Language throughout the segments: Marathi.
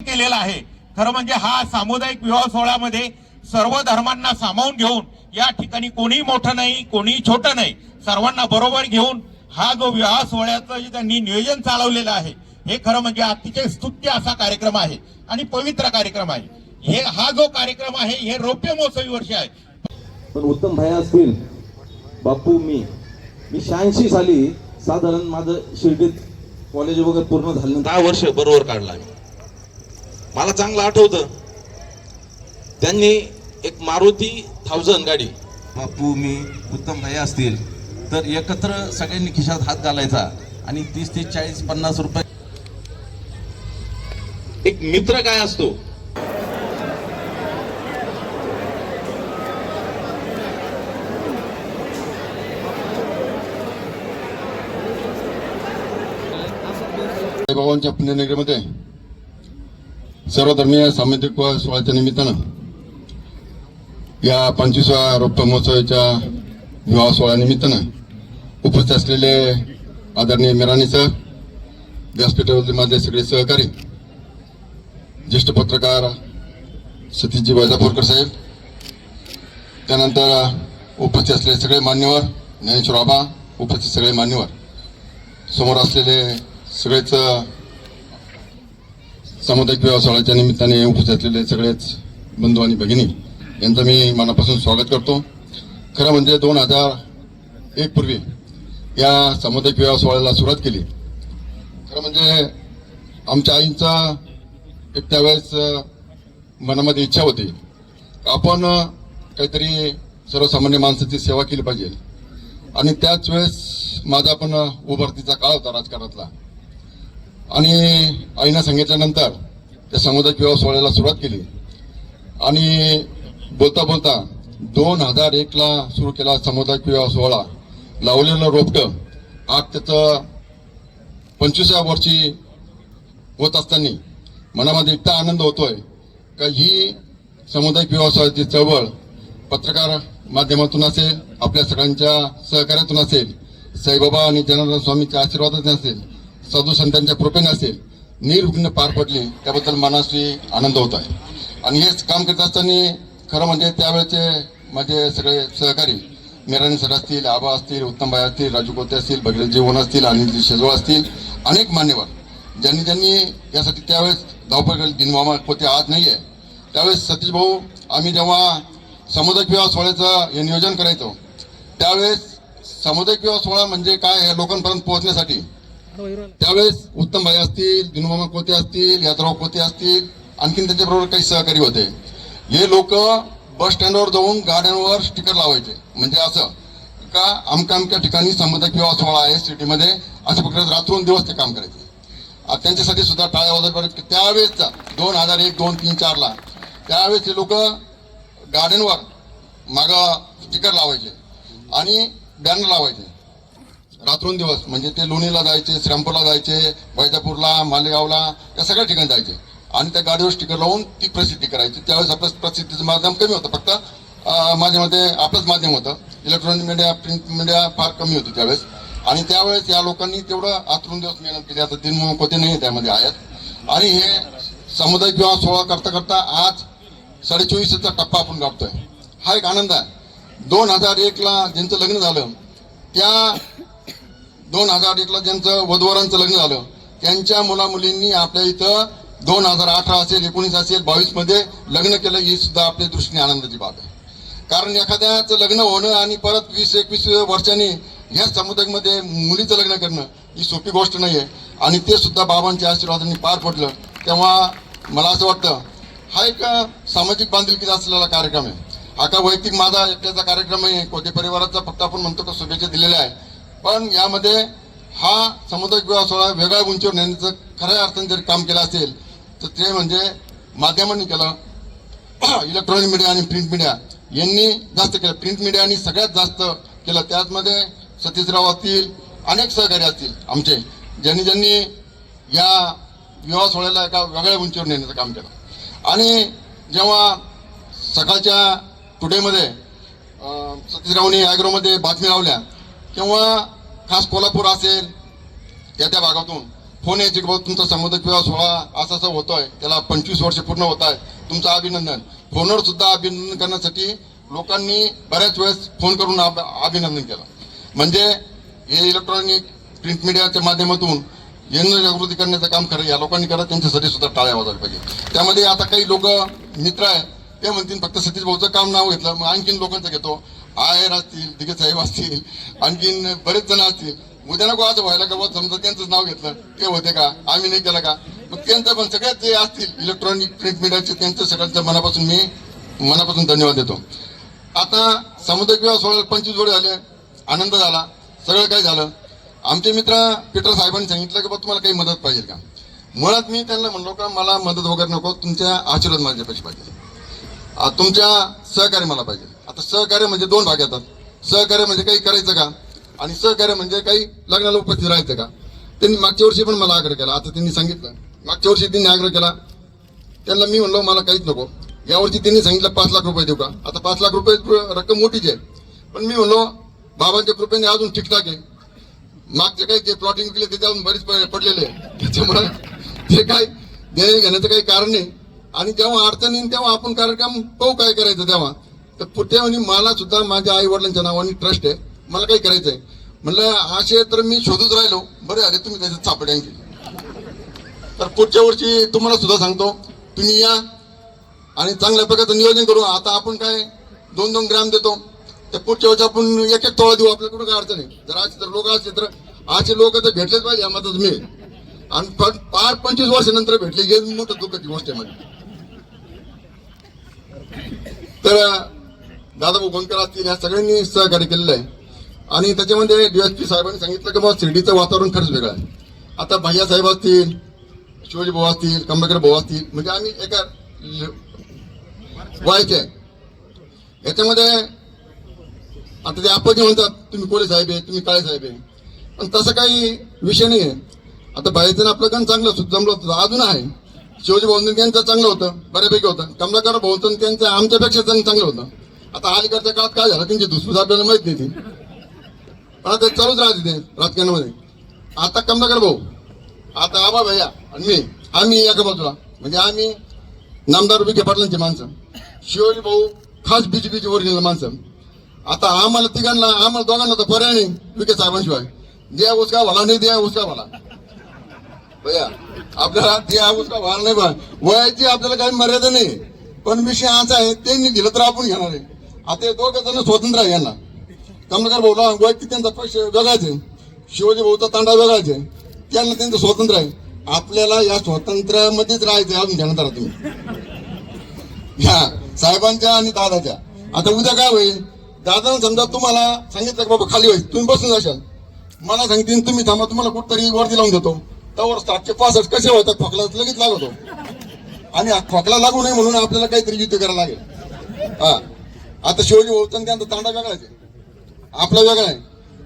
केलेला आहे. खरं म्हणजे हा सामुदायिक विवाह सोहळ्यामध्ये सर्व धर्मांना सामावून घेऊन या ठिकाणी कोणी मोठं नाही कोणी छोटं नाही सर्वांना बरोबर घेऊन हा जो विवाह सोहळ्याचं जे त्यांनी नियोजन चालवलेलं आहे हे खरं म्हणजे अतिशय स्तुत्य असा कार्यक्रम आहे आणि पवित्र कार्यक्रम आहे. हे हा जो कार्यक्रम आहे हे रौप्य महोत्सवी वर्ष आहे. पण उत्तम भाया असतील बापू मी मी शहाऐंशी साली साधारण माझं शिर्डीत कॉलेज वगैरे पूर्ण झालं दहा वर्ष बरोबर काढला मी मला चांगलं आठवतं. त्यांनी एक मारुती थाउजंड गाडी. बापू मी उत्तम भाई असतील तर एकत्र सगळ्यांनी खिशात हात घालायचा आणि तीस तीस चाळीस पन्नास रुपये एक मित्र काय असतो? बाबांच्या पुण्यनगरीमध्ये सर्वधर्मीय सामाजिक व सोहळ्याच्या निमित्तानं या पंचवीसव्या रौप्य महोत्सवाच्या विवाह सोहळ्यानिमित्तानं उपस्थित असलेले आदरणीय मिराणी सर व्यासपीठावरचे माझे सगळे सहकारी ज्येष्ठ पत्रकार सतीशजी वैजापूरकर साहेब त्यानंतर उपस्थित असलेले सगळे मान्यवर ज्ञानेश्वर आबा उपस्थित सगळे मान्यवर समोर असलेले सगळेच सामुदायिक विवाह सोहळ्याच्या निमित्ताने उपस्थित असलेले सगळेच बंधू आणि भगिनी यांचं मी मनापासून स्वागत करतो. खरं म्हणजे दोन हजार एक पूर्वी या सामुदायिक विवाह सोहळ्याला सुरुवात केली. खरं म्हणजे आमच्या आईंचा एक त्यावेळेस मनामध्ये इच्छा होती आपण काहीतरी सर्वसामान्य माणसाची सेवा केली पाहिजे. आणि त्याच वेळेस माझा पण उभारतीचा काळ होता राजकारणातला. आणि आईनं सांगितल्यानंतर त्या सामुदायिक विवाह सोहळ्याला सुरुवात केली. आणि बोलता बोलता दोन हजार एकला सुरू केला सामुदायिक विवाह सोहळा. लावलेलं रोपटं. आज त्याचं पंचवीसव्या वर्षी होत असताना मनामध्ये इतका आनंद होतोय का ही सामुदायिक विवाह सोहळ्याची चळवळ पत्रकार माध्यमातून असेल आपल्या सगळ्यांच्या सहकार्यातून असेल साईबाबा आणि जनार्दन स्वामीच्या आशीर्वादातून असेल साधू संतांच्या कृपेने असेल निर्विघ्न पार पडली त्याबद्दल मनाशी आनंद होत आहे. आणि हेच काम करत असताना खरं म्हणजे त्यावेळेचे माझे सगळे सहकारी मिराणी सर असतील आबा असतील उत्तमबाई असतील राजू कोते असतील भगीरथ जीवन असतील अनिल शेजवळ असतील अनेक मान्यवर ज्यांनी ज्यांनी यासाठी त्यावेळेस धावपळ केली दिनमामा पोते आज नाही आहे त्यावेळेस सतीश भाऊ आम्ही जेव्हा सामुदायिक विवाह सोहळ्याचं हे नियोजन करायचो त्यावेळेस सामुदायिक विवाह सोहळा म्हणजे काय हे लोकांपर्यंत पोहोचण्यासाठी त्यावेळेस उत्तम भाई असतील दिनुमामा कोते असतील यादराव कोते असतील आणखीन त्यांच्याबरोबर काही सहकारी होते. हे लोक बस स्टँडवर जाऊन गाड्यांवर स्टिकर लावायचे. म्हणजे असं का अमक्या अमक्या ठिकाणी समुदाय किंवा सोहळा आहे सिटीमध्ये अशा प्रकारे रात्रून दिवस ते काम करायचे. त्यांच्यासाठी सुद्धा टाळ्या वाजवत त्यावेळेसचा दोन हजार एक दोन तीन चारला त्यावेळेस ते लोक गार्डनवर माग स्टिकर लावायचे आणि बॅनर लावायचे. रात्रून दिवस म्हणजे ते लोणीला जायचे श्रीरामपूरला जायचे वैजापूरला मालेगावला या सगळ्या ठिकाणी जायचे. आणि त्या गाडीवर स्टिकर लावून ती प्रसिद्धी करायची. त्यावेळेस आपलं प्रसिद्धीचं माध्यम कमी होतं. फक्त माझ्यामध्ये आपलंच माध्यम होतं. इलेक्ट्रॉनिक मीडिया प्रिंट मीडिया फार कमी होती त्यावेळेस. आणि त्यावेळेस या लोकांनी तेवढं आतरून दिवस मेहनत केली. आता दिन कोते नाही त्यामध्ये आहेत. आणि हे सामुदायिक विवाह सोहळा करता करता आज साडेचोवीसचा टप्पा आपण गाठतोय. हा एक आनंद आहे. दोन हजार एकला ज्यांचं लग्न झालं त्या दोन हजार एकला ज्यांचं वधवरांचं लग्न झालं त्यांच्या मुला मुलींनी आपल्या इथं दोन हजार अठरा असेल एकोणीस असेल बावीसमध्ये लग्न केलं ही सुद्धा आपल्या दृष्टीने आनंदाची बाब आहे. कारण एखाद्याचं लग्न होणं आणि परत वीस एकवीस वर्षांनी ह्या समुदायामध्ये मुलीचं लग्न करणं ही सोपी गोष्ट नाही आहे आणि ते सुद्धा बाबांच्या आशीर्वादाने पार पडलं. तेव्हा मला असं वाटतं हा एक सामाजिक बांधिलकीचा असलेला कार्यक्रम आहे. हा का वैयक्तिक माझा एकट्याचा कार्यक्रम आहे कोणत्या परिवाराचा फक्त आपण म्हणतो का शुभेच्छा दिलेल्या आहे पण यामध्ये हा समुदाय विवाह सोहळा वेगळ्या उंचीवर नेण्याचं खऱ्या अर्थाने जर काम केलं असेल तर ते म्हणजे माध्यमांनी केलं. इलेक्ट्रॉनिक मीडिया आणि प्रिंट मीडिया यांनी जास्त केलं. प्रिंट मीडियानी सगळ्यात जास्त केलं. त्याचमध्ये सतीशराव असतील अनेक सहकारी असतील आमचे ज्यांनी ज्यांनी या विवाह सोहळ्याला एका वेगळ्या उंचीवर नेण्याचं काम केलं. आणि जेव्हा सकाळच्या टुडेमध्ये सतीशरावनी ॲग्रोमध्ये बातम्या लावल्या तेव्हा खास कोल्हापूर असेल या त्या भागातून. फोन यायचे की बाबा तुमचा संबोधक विवाह सोहळा असा असा होतोय त्याला पंचवीस वर्ष पूर्ण होत आहे. तुमचं अभिनंदन. फोनवर सुद्धा अभिनंदन करण्यासाठी लोकांनी बऱ्याच वेळेस फोन करून अभिनंदन केलं. म्हणजे हे इलेक्ट्रॉनिक प्रिंट मीडियाच्या माध्यमातून जनजागृती करण्याचं काम खरं या लोकांनी करत त्यांच्यासाठी सुद्धा टाळ्या वाजवायला पाहिजे. त्यामध्ये आता काही लोक मित्र आहे ते म्हणतील फक्त सतीश भाऊचं काम नाव घेतलं मग आणखीन लोकांचं घेतो. आयर असतील दिगे साहेब असतील आणखीन बरेच जण असतील. उद्या नको असं व्हायला का बुवा? समजा त्यांचं नाव घेतलं. ते होते का? आम्ही नाही केलं का? मग त्यांचं पण सगळ्यात जे असतील इलेक्ट्रॉनिक प्रिंट मीडियाचे त्यांचं सगळ्यांचं मनापासून मी मनापासून धन्यवाद देतो. आता सामुदायिक विवाह सोळा पंचवीस वर्ष झाले. आनंद झाला. सगळं काय झालं. आमचे मित्र पीटर साहेबांनी सांगितलं की बा तुम्हाला काही मदत पाहिजे का? मुळात मी त्यांना म्हणलो का मला मदत वगैरे नको. तुमच्या आशीर्वाद माझ्यापाशी पाहिजे. तुमच्या सहकार्य मला पाहिजे. आता सहकार्य म्हणजे दोन भाग येतात. सहकार्य म्हणजे काही करायचं का? आणि सहकार्य म्हणजे काही लग्नाला उपस्थित राहायचं का? त्यांनी मागच्या वर्षी पण मला आग्रह केला. आता त्यांनी सांगितलं. मागच्या वर्षी त्यांनी आग्रह केला. त्यांना मी म्हणलो मला काहीच नको. यावर्षी त्यांनी सांगितलं पाच लाख रुपये देऊ का? आता पाच लाख रुपये रक्कम मोठीच आहे. पण मी म्हणलो बाबांच्या कृपेने अजून ठीकठाक आहे. मागचे काही जे प्लॉटिंग केले त्याच्यावरून बरेच प- पडलेले आहे. त्याच्यामुळे ते काय देणे घेण्याचं काही कारण नाही. आणि जेव्हा अडचण येईल तेव्हा आपण कार्यक्रम पाहू काय करायचं तेव्हा. तर कुठे आणि मला सुद्धा माझ्या आई वडिलांच्या नावाने ट्रस्ट आहे. मला काही करायचंय. म्हणलं असे तर मी शोधत राहिलो. बरे अरे तुम्ही त्याच्यात सापडे तर पुढच्या वर्षी तुम्हाला सुद्धा सांगतो तुम्ही या आणि चांगल्या प्रकारचं नियोजन करू. आता आपण काय दोन दोन ग्राम देतो. तर पुढच्या वर्षी आपण एक एक तोळा देऊ. आपल्याकडे काय अडचण आहे जर असे तर लोक असले तर असे लोक तर भेटलेच पाहिजे. यामध्येच मी आणि पण पाच पंचवीस वर्षानंतर भेटले हे मोठं दुःखाची गोष्ट आहे माझी तर दादाभाऊ गोंदकर असतील या सगळ्यांनी सहकार्य केलेलं आहे. आणि त्याच्यामध्ये डीएसपी साहेबांनी सांगितलं की बाबा शिर्डीचं वातावरण खरंच वेगळं आहे. आता भैया साहेब असतील शिवाजी भाऊ असतील कंबेकर भाऊ असतील म्हणजे आम्ही एका व्हायचे आहे. याच्यामध्ये आता ते आपण जे म्हणतात तुम्ही कोळे साहेब आहे तुम्ही काळे साहेब आहे. पण तसं काही विषय नाही आहे. आता बाहेरचं आपलं गण चांगलं जमलं होतं अजून आहे. शिवाजी भाऊंचं त्यांचं चांगलं होतं बऱ्यापैकी होतं. कमलाकर भाऊंचं त्यांचं आमच्यापेक्षा चांग- चांगलं होतं. आता अलीकडच्या काळात काय झालं? त्यांची दुसरीच आपल्याला माहीत नाही ती. पण आता चालूच राहते ते राजकारणामध्ये. आता कमलाकर भाऊ. आता आबा भैया आणि मी. आम्ही एका बाजूला म्हणजे आम्ही नामदार विखे पाटलांची माणसं. शिवाजी भाऊ खास बीजेपीची ओरिजिनल माणसं. आता आम्हाला तिघांना आम्हाला दोघांना तर पर्याय नाही विखे साहेबांशिवाय. द्या उसका भला नाही द्या उसका भला. भैया आपल्याला द्या उसका भला नाही बा वयाची आपल्याला काही मर्यादा नाही. पण विषय असा आहे त्यांनी दिलं तर आपण घेणार आहे. आता दोघ जण स्वतंत्र आहे यांना. कमलकर भाऊला वैयक्तिक त्यांचा पक्ष वेगळाच आहे शिवाजी भाऊचा तांडा वेगळाच आहे त्यांना त्यांचं स्वातंत्र्य आहे. आपल्याला या स्वातंत्र्यामध्येच राहायचं अजून ध्यानात राहा तुम्ही. ह्या साहेबांच्या आणि दादाच्या. आता उद्या काय होईल? दादानं समजा तुम्हाला सांगितलं की बाबा खाली होईल तुम्ही बसून जाशाल. मला सांगतील तुम्ही थांबा तुम्हाला कुठतरी वरती लावून देतो. त्यावर सातशे पासष्ट कसे होतात? खोकला लगेच लागतो. आणि हा खोकला लागू नये म्हणून आपल्याला काहीतरी युद्ध करायला लागेल. हा. आता शिवाजी भाऊ त्यांचा तांडा वेगळाच आहे. आपला वेगळा आहे.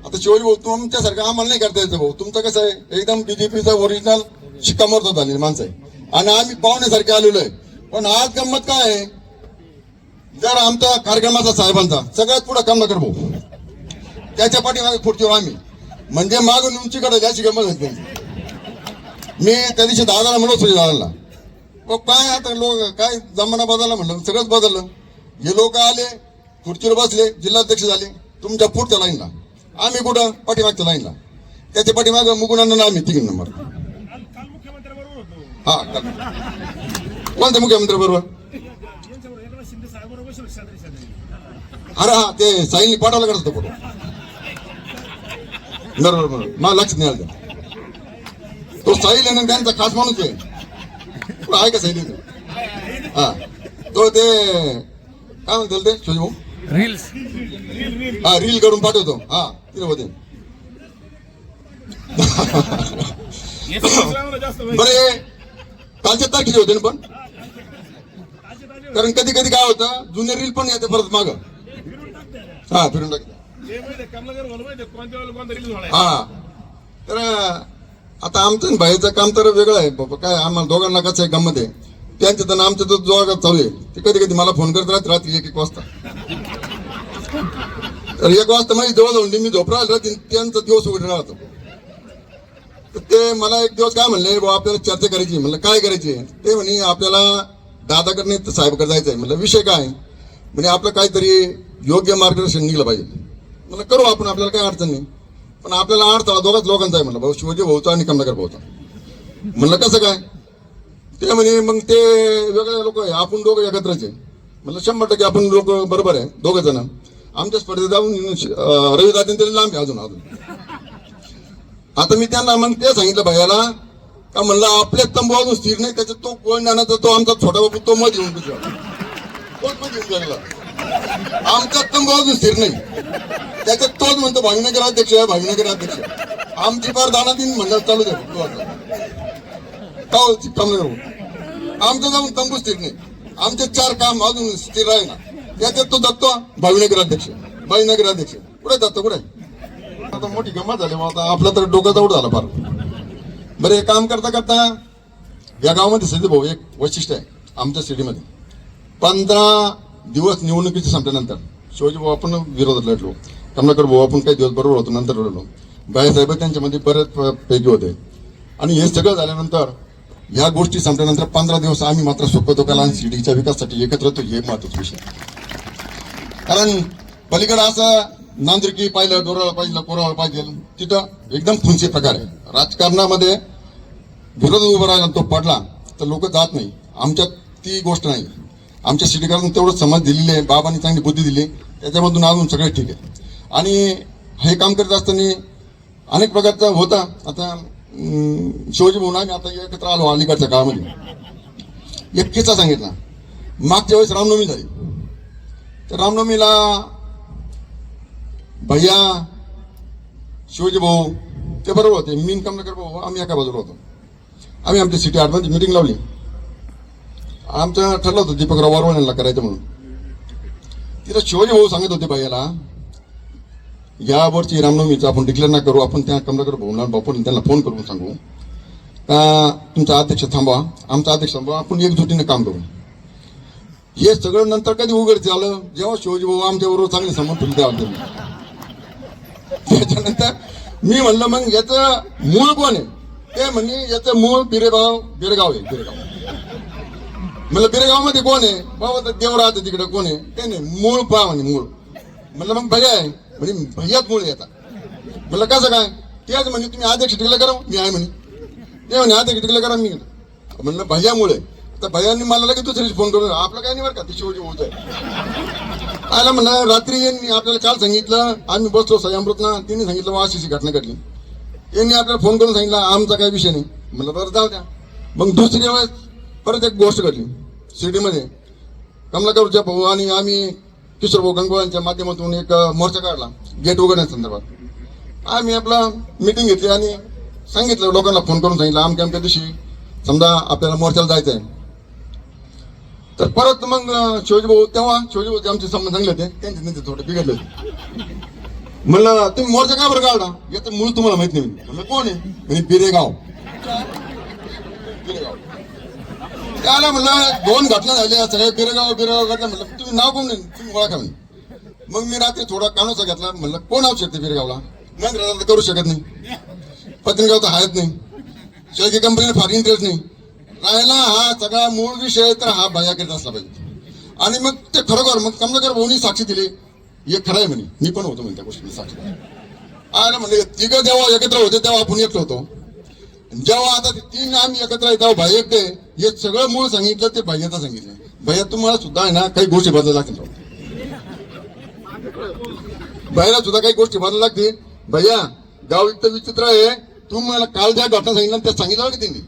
आता शिवाजी भाऊ तुमच्यासारखं आम्हाला नाही करता यायचं भाऊ. तुमचं कसं आहे? एकदम बीजेपीचा ओरिजिनल शिक्कामोर्तब झालेली माणसं आहे. आणि आम्ही पाहुण्यासारखे आलेलो आहे. पण आज गंमत काय आहे? जर आमचा कार्यक्रमाचा साहेबांचा सगळ्यात पुढे काम नकर भाऊ. त्याच्या पाठीमागे पुढचे आम्ही. म्हणजे मागून उंचीकडे जायची गंमत होती मी त्या दिवशी दादाला म्हणत होते दादाला. काय आता लोक काय जमाना बदलला म्हणलं? सगळंच बदललं. हे लोक आले खुर्चीवर बसले जिल्हाध्यक्ष झाले. तुमच्या पुढच्या लाईनला. आम्ही कुठं? पाठीमागच्या लाईनला. त्याच्या पाठीमागं मुकुंदांना आम्ही तीन नंबर. हा कोणते कोणत्या मुख्यमंत्री बरोबर? अरे हा ते साईनी पाठवला करत होतो फोटो बरोबर बरोबर. मला लक्ष नाही आलं. तो साईल आहे ना त्यांचा खास माणूस आहे. तुला आहे का साहिल हा. तो ते काय म्हणतो ते शिवजी भाऊ रील्स. हा रील करून पाठवतो. हा तिथे होते. बरे कालच्या तारखेचे होते ना पण? कारण कधी कधी काय होतं जुने रील पण येते परत माग. हा फिरून टाकते हे. हा तर आता आमचं भाईचं काम तर वेगळं आहे. बाबा काय आम्हाला दोघांना कसं आहे गंमत आहे. त्यांचं तर आणि आमचं तर जोरात चालू आहे. ते कधी कधी मला फोन करत राहत रात्री एक एक वाजता. तर एक वाजता माझी जवळ जाऊन मी झोपरा राहते त्यांचा दिवस उघडे राहतो. तर ते मला एक दिवस काय म्हणले बाबा आपल्याला चर्चा करायची म्हणलं काय करायची ते म्हणे आपल्याला दादाकडे साहेबकडे जायचं आहे. म्हणलं विषय काय? म्हणजे आपलं काहीतरी योग्य मार्गदर्शन निघलं पाहिजे. म्हणलं करू आपण आपल्याला काय अडचण नाही. पण आपल्याला अडथळा दोघाच लोकांचा आहे. म्हणलं भाऊ शिवाजी भाऊचा आणि कमलाकर भाऊचा. म्हणलं कसं काय? ते म्हणे मग ते वेगळे लोक आहे. आपण दोघं एकत्रच आहे. म्हणलं शंभर टक्के आपण लोक बरोबर आहे दोघं जण. आमच्या स्पर्धेत जाऊन रवी दादा तरी लांब आहे अजून अजून. आता मी त्यांना मग ते सांगितलं भैयाला का म्हणलं आपल्या तंबू अजून स्थिर नाही त्याच्यात तो कोण जाण्याचा तो आमचा छोटा बाबू तो मध येऊन तुझ्या तोच मध येऊन गेला आमचा तंबू अजून स्थिर नाही. त्याच्यात तोच म्हणतो भाविनगर अध्यक्ष आहे भाविनगर अध्यक्ष आमची फार दाना दिन म्हणलं चालू द्या तो आता. का हो, आमचं जाऊन तंबू स्थिर नाही. आमचे चार काम अजून स्थिर आहे ना. त्याच्यात तो दत्तो भाविनगर अध्यक्ष. भाविनगर अध्यक्ष. कुठे दत्तो कुठे? आता मोठी गंमत झाली मग आता आपला तर डोकं दौड झाला फार. बरं हे काम करता करता या गावामध्ये सिद्ध भाऊ एक वैशिष्ट्य आहे आमच्या सिटीमध्ये पंधरा दिवस निवडणुकीचे संपल्यानंतर शिवाजी भाऊ आपण विरोधात लढलो. कमलाकर भाऊ आपण काही दिवस बरोबर होतो नंतर लढलो. बाळासाहेब त्यांच्यामध्ये बरेच पैकी होते. आणि हे सगळं झाल्यानंतर ह्या गोष्टी संपल्यानंतर पंधरा दिवस आम्ही मात्र सुखदुःखाला आणि सीडीच्या विकासासाठी एकत्र होतो हे महत्त्वाचा विषय. कारण पलीकडं असं नांद्रिकी पाहिलं डोराळ पाहिजे कोराला पाहिजे तिथं एकदम खुंचे प्रकार आहे राजकारणामध्ये विरोध उभा राहिला तो पडला तर लोक जात नाही. आमच्यात ती गोष्ट नाही. आमच्या सिटीकरांना तेवढं समज दिलेली आहे बाबांनी चांगली बुद्धी दिली त्याच्यामधून अजून सगळं ठीक आहे. आणि हे काम करत असताना अनेक प्रकारचा होता. आता शिवाजी म्हणून आम्ही आता एकत्र आलो अलीकडच्या काळामध्ये. एक किस्सा सांगितला. मागच्या वेळेस रामनवमी झाली. तर रामनवमीला भैया शिवाजी भाऊ ते बरोबर होते. मी कमलाकर भाऊ आम्ही एका बाजूला होतो. आम्ही आमची सिटी आठवणची मिटिंग लावली. आमचं ठरलं होतं दीपकराव वारवण करायचं म्हणून. तिथं शिवाजी भाऊ सांगत होते भैयाला यावरची रामनवमीचं आपण डिक्लेअर नाही करू आपण त्या कमलाकर भाऊला बापून त्यांना फोन करून सांगू. का तुमचा अध्यक्ष थांबवा आमचा अध्यक्ष थांबवा आपण एकजुटीने काम करू. हे सगळं नंतर कधी उघड झालं? जेव्हा शिवाजी भाऊ आमच्याबरोबर चांगले संबंध ठेवले त्याच्यानंतर मी म्हणलं मग याचं मूळ कोण आहे? ते म्हणजे याचं मूळ बिरेगाव बिरेगाव आहे बिरेगाव. म्हणलं बिरेगावमध्ये कोण आहे? बाबा तर देव तिकडे कोण आहे? ते नाही मूळ पा म्हणे मूळ. म्हणलं मग भैया आहे म्हणजे भैयाच मुळे येतात म्हणलं कसं काय? तेच म्हणजे तुम्ही अध्यक्ष टिकलं करा मी आहे म्हणे. ते म्हणे अध्यक्ष टिकलं करा मी म्हणलं भैयामुळे. तर भैयांनी मला लगेच दुसरीच फोन करून आपलं काय नाही बरं का ते शिवाजी होत आहे. आला म्हणलं रात्री यांनी आपल्याला काल सांगितलं आम्ही बसलो सयामृतना त्यांनी सांगितलं वा अशी घटना घडली. यांनी आपल्याला फोन करून सांगितलं आमचा काही विषय नाही. म्हणलं बरं जाऊ द्या. मग दुसरी वेळेस परत एक गोष्ट घडली. शिर्डीमध्ये कमलाकरच्या भाऊ आणि आम्ही किशोर भाऊ माध्यमातून एक मोर्चा काढला गेट उघडण्यासंदर्भात आम्ही आपला मिटिंग घेतली आणि सांगितलं लोकांना फोन करून सांगितलं आमच्या आमच्या दिवशी समजा आपल्याला मोर्चाला जायचं आहे तर परत मग अं, शिवाजी भाऊ तेव्हा शिवाजी भाऊ आमचे संबंध चांगले होते त्यांचे त्यांचे थोडे बिघडले होते. म्हणलं तुम्ही मोर्चा का बरं काढला? याचं मूळ तुम्हाला माहीत नाही. म्हणलं कोण आहे? म्हणजे बिरेगाव. त्याला म्हणलं दोन घटना झाल्या सगळे बिरगाव बिरगाव घटना म्हणलं तुम्ही नाव कोण तुम्ही ओळखा म्हणे मग मी रात्री थोडा कानोसा घेतला म्हणलं कोण आवू शकते बिरगावला? मग करू शकत नाही. पत्नीगाव तर आहेत नाही. शेळकी कंपनीला फार इंटरेस्ट नाही. राहिला हा सगळा मूळ विषय तर हा भया करीत असला पाहिजे. आणि मग ते खरोखर मग कमलाकर भाऊनी साक्षी दिली. हे खरं आहे म्हणे. मी पण होतो म्हणे त्या गोष्टी साक्षी. आणि म्हणजे तिघं जेव्हा एकत्र होते तेव्हा आपण एकटं होतो. जेव्हा आता ते तीन आम्ही एकत्र आहे भाई एकटे हे सगळं मूळ सांगितलं ते भैयाचं सांगितलं. भैया तुम्हाला सुद्धा आहे ना काही गोष्टी बदलायला लागतील. भैयाला सुद्धा काही गोष्टी बदलायला लागतील. भैया गाव इतकं विचित्र आहे तुम्हाला काल ज्या घटना सांगितल्या त्या सांगितलं की त्यांनी?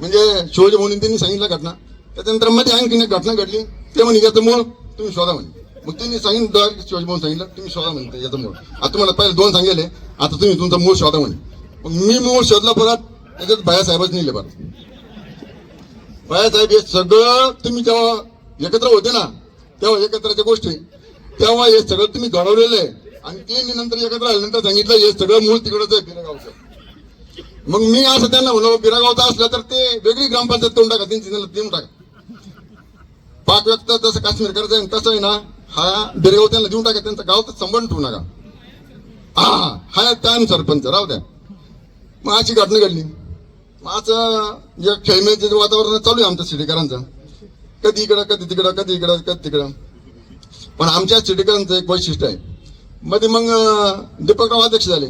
म्हणजे शिवाजी भाऊनी त्यांनी सांगितलं घटना. त्याच्यानंतरमध्ये आणखीन एक घटना घडली ते म्हणे याचं मूळ तुम्ही शोधा म्हणे. मग त्यांनी सांगितलं शिवाजी भाऊ सांगितलं तुम्ही शोधा म्हणे याचं मूळ. आता तुम्हाला पहिले दोन सांगितले आता तुम्ही तुमचं मूळ शोधा म्हणे. मी मूळ शोधला परत त्याच्यात बायासाहेबच नेले परत बायासाहेब हे सगळं तुम्ही जेव्हा एकत्र होते ना तेव्हा एकत्रच्या गोष्टी तेव्हा हे सगळं तुम्ही घडवलेलं आहे आणि ते मी नंतर एकत्र आल्यानंतर सांगितलं हे सगळं मूळ तिकडंच आहे गिरागावचं मग मी असं त्यांना म्हणलो बिरागावचा असलं तर ते वेगळी ग्रामपंचायत करून टाका त्यांची त्यांना देऊन टाका पाच व्यक्त जसं काश्मीर करायचं आहे, तसं आहे ना हा बिरेगाव त्यांना देऊन टाका त्यांचा गाव तर संबंध ठेवू नका हा हा त्या सरपंच राहू द्या मग अशी घटना घडली. मग असं जे खेळमेचे वातावरण चालू आहे आमचं सिटीकरांचं कधी इकडं कधी तिकडं कधी इकडं कधी तिकडं. पण आमच्या सिटीकरांचं एक वैशिष्ट्य आहे. मध्ये मग दीपकराव अध्यक्ष झाले.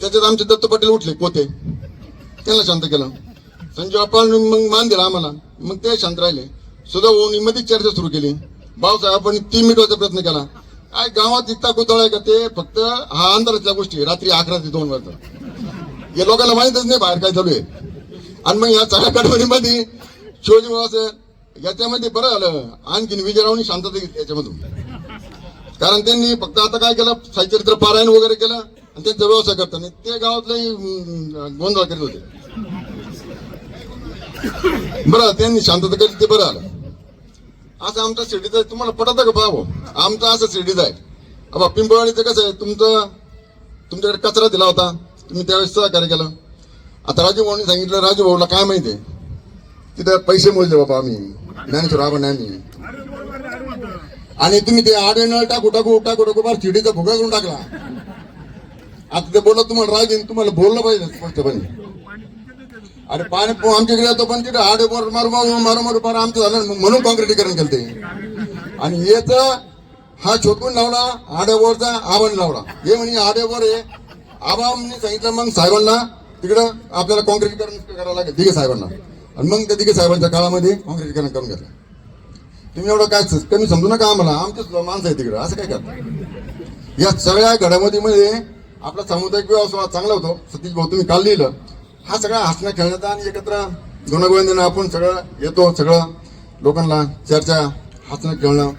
त्याच्यात आमचे दत्त पाटील उठले कोते त्यांना शांत केलं. संजय आपण मग मान दिला आम्हाला. मग ते शांत राहिले. सुद्धा ओणी मध्ये चर्चा सुरू केली. भाऊसाहेबांनी तीन मिनिटाचा प्रयत्न केला. काय गावात इतका कुतळ आहे का ते? फक्त हा अंधारातल्या गोष्टी रात्री अकरा ते दोन वाजता. या लोकांना माहितच नाही बाहेर काय चालू आहे. आणि मग या सगळ्या कडवणीमध्ये शिवाजी असं याच्यामध्ये बरं झालं. आणखीन विजयरावनी शांतता घेतली याच्यामधून. कारण त्यांनी फक्त आता काय केलं? साहित्यरित्र पारायण वगैरे केलं आणि त्यांचा व्यवसाय करताना ते गावातले गोंधळ करीत होते. बरं त्यांनी शांतता केली ते बरं आलं असं आमच्या शिर्डीचं आहे. तुम्हाला पटत का भाऊ आमचं असं शिर्डीचं आहे. अबा पिंपळवाडीचं कसं आहे? तुमचं तुमच्याकडे कचरा दिला होता. तुम्ही त्यावेळेस सहकार्य केलं. आता राजूभाऊनी सांगितलं राजू भाऊला काय माहिती आहे? तिथं पैसे मोजले बाबा आम्ही. ज्ञानेश्वर आबा आम्ही. आणि तुम्ही ते आडे नळ टाकू टाकू टाकू टाकू बार चिडीचा भुगा करून टाकला. आता ते बोलत तुम्हाला राजीन तुम्हाला बोललं पाहिजे स्पष्टपणे. अरे पाणी आमच्या आमच्याकडे येतो पण तिथे आडे मारू मारू मारू मारू पार आमचं झालं म्हणून कॉन्क्रिटीकरण केलं ते. आणि याच हा छोटकून लावला हाडेवरचा आबाने लावला. हे म्हणे आडेवर आहे आबाने सांगितलं मग साहेबांना तिकडं आपल्याला कॉन्क्रिटीकरण करावं लागेल. दिघे साहेबांना. आणि मग त्या दिघे साहेबांच्या काळामध्ये कॉन्क्रिटीकरण करून घेतलं. तुम्ही एवढं काय कमी समजू नका आम्हाला. आमचे माणसं आहे तिकडं. असं काय करता? या सगळ्या घडामोडीमध्ये आपला सामुदायिक व्यवसाय चांगला होतो. सतीश भाऊ तुम्ही काल लिहिलं. हा सगळा हसण्या खेळण्याचा आणि एकत्र गुणागोविंदानं आपण सगळं येतो सगळं लोकांना चर्चा हसणं खेळणं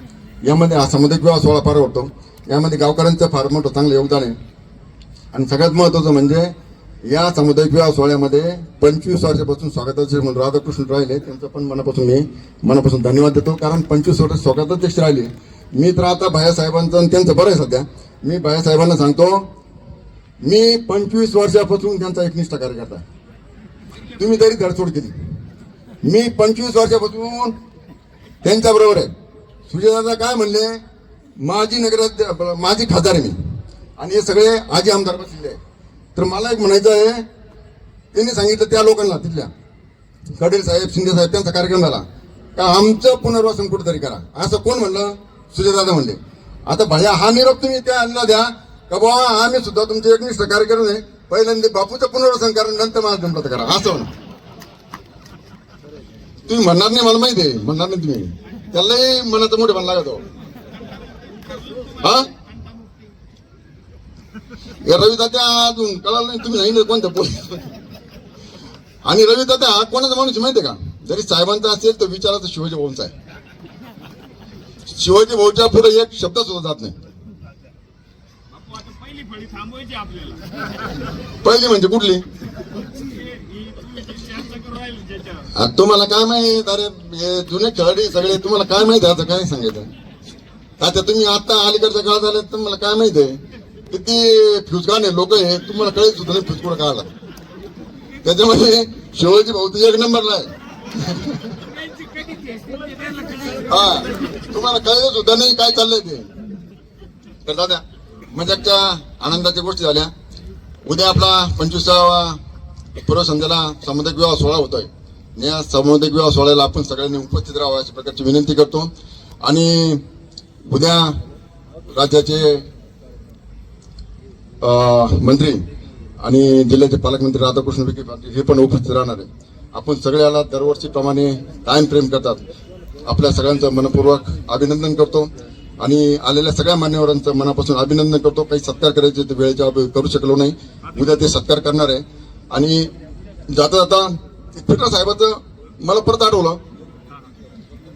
यामध्ये हा सामुदायिक विवाह सोहळा फार होतो यामध्ये गावकऱ्यांचं फार मोठं चांगलं योगदान आहे. आणि सगळ्यात महत्वाचं म्हणजे या सामुदायिक विवाह सोहळ्यामध्ये पंचवीस वर्षापासून स्वागताचे म्हणून राधाकृष्ण राहिले. त्यांचं पण मनापासून मी मनापासून धन्यवाद देतो. कारण पंचवीस वर्ष स्वागताध्यक्ष राहिले. मी तर आता भायासाहेबांचं आणि त्यांचं बरं आहे सध्या. मी भायासाहेबांना सांगतो मी पंचवीस वर्षापासून त्यांचा एकनिष्ठ कार्यकर्ता तुम्ही तरी धडसोड केली. मी पंचवीस वर्षापासून त्यांच्याबरोबर आहे. सुजयदादा काय म्हणले? माझी नगरात माझी खासदार आहे मी. आणि हे सगळे आजी आमदार बसलेले तर मला एक म्हणायचं आहे त्यांनी सांगितलं त्या लोकांना तिथल्या. कडेल साहेब शिंदे साहेब त्यांचा कार्यक्रम झाला. का आमचं पुनर्वसन कुठेतरी करा. असं कोण म्हणलं? सुजयदादा म्हणले. आता भया हा निरोप तुम्ही त्या अन्ना द्या. का बाबा आम्ही सुद्धा तुमचे एकनिष्ठ कार्यक्रम आहे. पहिल्यांदा बापूचं पुनर्वसन करा नंतर मला जमलं करा. असं म्हणा. तुम्ही म्हणणार नाही मला माहिती आहे. म्हणणार नाही तुम्ही. त्यालाही मनाचं मोठे म्हणला का तो हो. हा? रवी तात्या अजून कळालं नाही तुम्ही नाही ना कोणत्या पोलीस आणि रवी तात्या हा कोणाचा माणूस माहितीये का? जरी साहेबांचा असेल तर विचाराचा शिवाजी भाऊंचा आहे. शिवाजी भाऊच्या पुढे एक शब्द सुद्धा जात नाही. पहिली म्हणजे कुठली? तुम्हाला काय माहीत? अरे हे जुने खेळाडू सगळे तुम्हाला काय माहीत आहे? आता काय सांगायचं? आता तुम्ही आता अलीकडच्या काळात आले तुम्हाला काय माहीत आहे? किती फ्युजगाने लोक आहे तुम्हाला कळेल सुद्धा नाही फ्युज कुठं काढला त्याच्यामध्ये शिवाजी भाऊ तर एक नंबरला आहे. हा तुम्हाला कळलं सुद्धा नाही काय चाललंय ते. तर दादा मजाकच्या आनंदाच्या गोष्टी झाल्या. उद्या आपला पंचवीसावा पूर्व संध्याला सामुदायिक विवाह सोहळा होतोय. या सामुदायिक विवाह सोहळ्याला आपण सगळ्यांनी उपस्थित राहावं अशा प्रकारची विनंती करतो. आणि उद्या राज्याचे मंत्री आणि जिल्ह्याचे पालकमंत्री राधाकृष्ण विखे पाटील हे पण उपस्थित राहणार आहे आपण सगळ्याला दरवर्षीप्रमाणे कायम प्रेम करतात. आपल्या सगळ्यांचं मनपूर्वक अभिनंदन करतो आणि आलेल्या सगळ्या मान्यवरांचं मनापासून अभिनंदन करतो. काही सत्कार करायचे ते वेळेच्या करू शकलो नाही. उद्या ते सत्कार करणार आहे. आणि जाता जाता पीटर साहेबाचं मला परत आठवलं.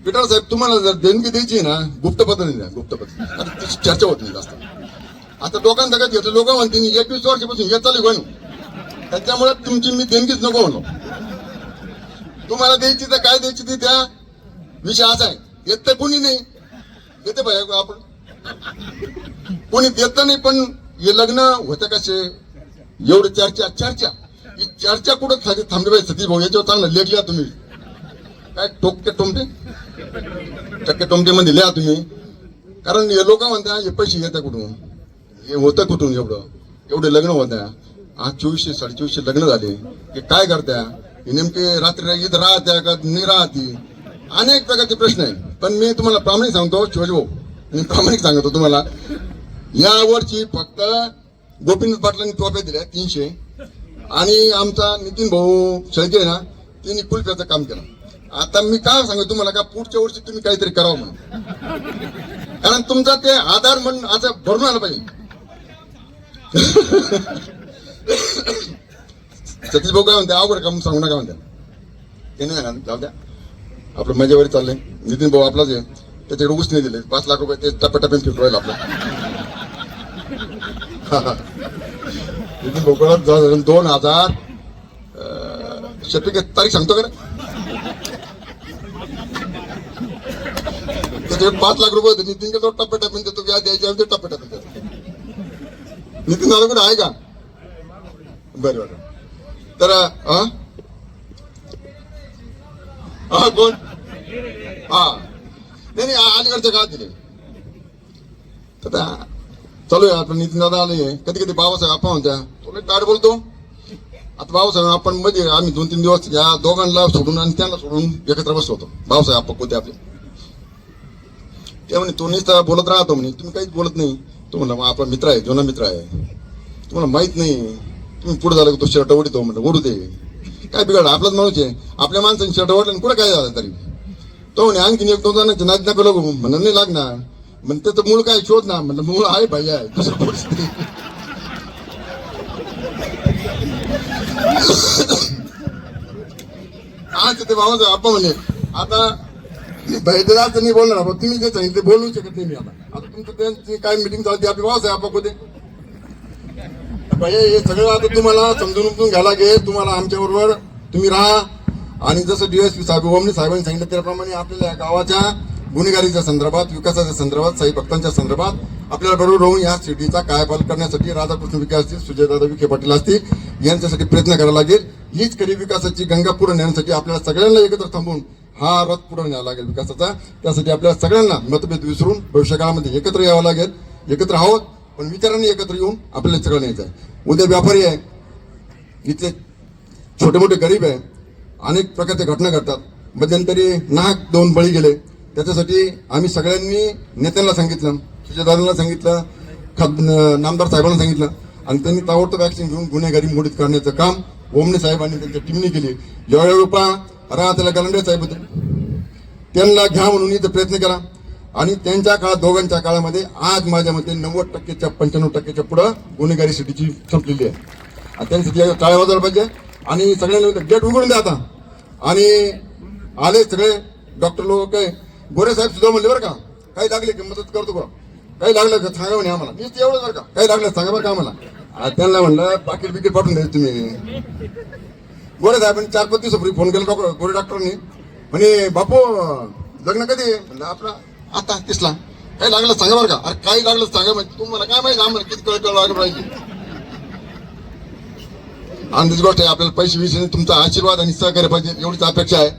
पीटर साहेब तुम्हाला जर देणगी द्यायची आहे ना गुप्त पद्धतीने द्या गुप्त पद्धतीने चर्चा होत नाही जास्त. आता लोकांना काय घेतो लोक म्हणतील एकवीस वर्षापासून हे चालू आहे त्याच्यामुळे तुमची मी देणगीच नको म्हणलो तुम्हाला द्यायची तर काय द्यायची ती त्या विषय असा आहे. येत तर कोणी नाही. येते पाहिजे आपण. कोणी देत नाही पण हे लग्न होतं कसे? एवढे चर्चा चर्चा. ही चर्चा कुठं थांबली थांबली पाहिजे सतीश भाऊ? याच्यावर चांगलं लेखल्या तुम्ही. काय टोकटे टोमटे? टक्के टोमटे मध्ये लिहा तुम्ही. कारण हे लोक म्हणता हे पैसे येतात कुठून? हे होतं कुठून एवढं? एवढे लग्न होत्या आज चोवीसशे साडेचोवीसशे लग्न झाले. हे काय करत्या? हे नेमके रात्री इथं राहत्या का नाही राहती अनेक प्रकारचे प्रश्न आहे पण मी तुम्हाला प्रामाणिक सांगतो शिवाजीभाऊ मी प्रामाणिक सांगतो तुम्हाला. या वर्षी फक्त गोपीनाथ पाटलांनी ट्रॉफी दिल्या तीनशे. आणि आमचा नितीन भाऊ शेळके ना त्यांनी कुलप्याचं काम केलं. आता मी काय सांगू तुम्हाला का पुढच्या वर्षी तुम्ही काहीतरी करावं म्हणून. कारण तुमचा ते आधार म्हणून असं भरून आलं पाहिजे. सतीश भाऊ काय म्हणते अवघड मग सांगू नका म्हणते ते नाही सांगा जाऊ द्या आपलं मजेवर चाललंय नितीन भाऊ आपलाच आहे त्याच्याकडे ऊस नाही दिले पाच लाख रुपये ते टप्प्याटप्प्यात फिट राहील आपलं नितीन भाऊ दोन हजार अं, शफिक तारीख सांगतो का त्याच्यावर त्याच्याकडे पाच लाख रुपये होते नितीन तो टप्प्याटप्प्याने देतो व्याज द्यायचे आम्ही नितीन दादा देतो नितीन आहे का? बरं बरं. तर हा हा कोण? हा. नाही नाही अलीकडच्या का दिले. तर चालू आहे आपण नितीन दादा आले. कधी कधी बाबासाहेब आपण तो तुला काय बोलतो. आता बाबासाहेब आपण मध्ये आम्ही दोन तीन दिवस या दोघांना सोडून आणि त्यांना सोडून एकत्र बसलो होतो. बाबासाहेब आपण होते आपले? ते म्हणे तो नुसता बोलत राहतो म्हणे. तुम्ही काहीच बोलत नाही. तो म्हणला मग आपला मित्र आहे जुना मित्र आहे. तुम्हाला माहीत नाही तुम्ही पुढे झालं की तो शर्ट ओढतो म्हणलं ओढू दे. काय बिघड आपलाच माणूस आहे. आपल्या माणसाने शर्ट ओढलं कुठे काय झालं तरी? तो म्हणे आणखीन एक दोन जणांचे नाच नको लागू. म्हणून नाही लागणार. म्हण त्याचं मूळ काय शोध ना. म्हणलं मूळ आहे भाई आहे. दुसरं परिस्थिती आज ते बाबाचं आपण म्हणे आता भैदराचं नाही बोलणार आपण तुम्ही जे सांगितले बोलू शकत नाही मी। आता आता तुमचं त्यांची काय मिटिंग चालते आपली बाबासाहेब आपण कुठे भैया हे सगळं आता तुम्हाला समजून उमजून घ्यायला लागेल तुम्हाला आमच्याबरोबर तुम्ही राहा. आणि जसं डीएसपी साहेब ओमनी साहेबांनी सांगितलं त्याप्रमाणे आपल्याला या गावाच्या गुन्हेगारीच्या संदर्भात विकासाच्या संदर्भात साई भक्तांच्या संदर्भात आपल्याला बरोबर राहून या सिटीचा कायापालट करण्यासाठी राधाकृष्ण विखे असतील सुजयदादा विखे पाटील असतील यांच्यासाठी प्रयत्न करावा लागेल. हीच खरी विकासाची गंगा पुढे नेण्यासाठी आपल्याला सगळ्यांना एकत्र थांबून हा रथ पुढे न्यावा लागेल विकासाचा. त्यासाठी आपल्या सगळ्यांना मतभेद विसरून भविष्यकाळामध्ये एकत्र यावं लागेल. एकत्र आहोत पण विचारांनी एकत्र येऊन आपल्याला सगळं न्यायचं आहे उद्या व्यापारी आहे इथले छोटे मोठे गरीब आहे अनेक प्रकारच्या घटना घडतात. मध्यंतरी नाहक दोन बळी गेले. त्याच्यासाठी आम्ही सगळ्यांनी नेत्यांना सांगितलं सुजयदारांना सांगितलं खाद नामदार साहेबांना सांगितलं. आणि त्यांनी ताबडतोब ॲक्शन घेऊन गुन्हेगारी मोडीत करण्याचं काम ओमने साहेबांनी त्यांच्या टीमने केली. ज्यावेळी रुपा राहतेला गलांडे साहेब होते. त्यांना घ्या म्हणून इथं प्रयत्न केला. आणि त्यांच्या काळात दोघांच्या काळामध्ये आज माझ्या मते नव्वद टक्केच्या पंच्याण्णव टक्केच्या पुढं गुन्हेगारी सिटीची संपलेली आहे. आणि त्यांची टाळ्या वाजवायला पाहिजे. आणि सगळ्यांना गेट उघडून द्या आता. आणि आले सगळे डॉक्टर लोक काय गोरे साहेब सुद्धा म्हणले बरं का काही लागले की मदत करतो बा काही लागलं का सांगा म्हणे आम्हाला. मीच एवढं बरं का काही लागलं सांगा बरं का आम्हाला. त्यांना म्हणलं पाकिट बिकीट पाठवून द्यायचं तुम्ही. गोरे साहेबांनी चार पाच दिवसापूर्वी फोन केला डॉक्टर गोरे डॉक्टरनी. म्हणे बापू लग्न कधी म्हणलं आपला आता तिसला. काही लागलं सांगा बरं का. अरे काही लागलं सांगा म्हणजे तुम्हाला काय माहिती आम्हाला किती कळ कळ लागलं पाहिजे. आणि गोष्ट आहे आपल्याला पैसे विषयी तुमचा आशीर्वाद आणि सहकार्य पाहिजे एवढीच अपेक्षा आहे.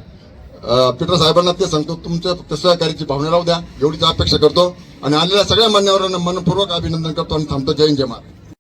पीटर साहेबांना ते सांगतो तुमच्या फक्त सहकार्याची भावना राहू द्या एवढीच अपेक्षा करतो. आणि आलेल्या सगळ्या मान्यवरांना मनपूर्वक अभिनंदन करतो आणि थांबतो. जय हिंद जय महाराज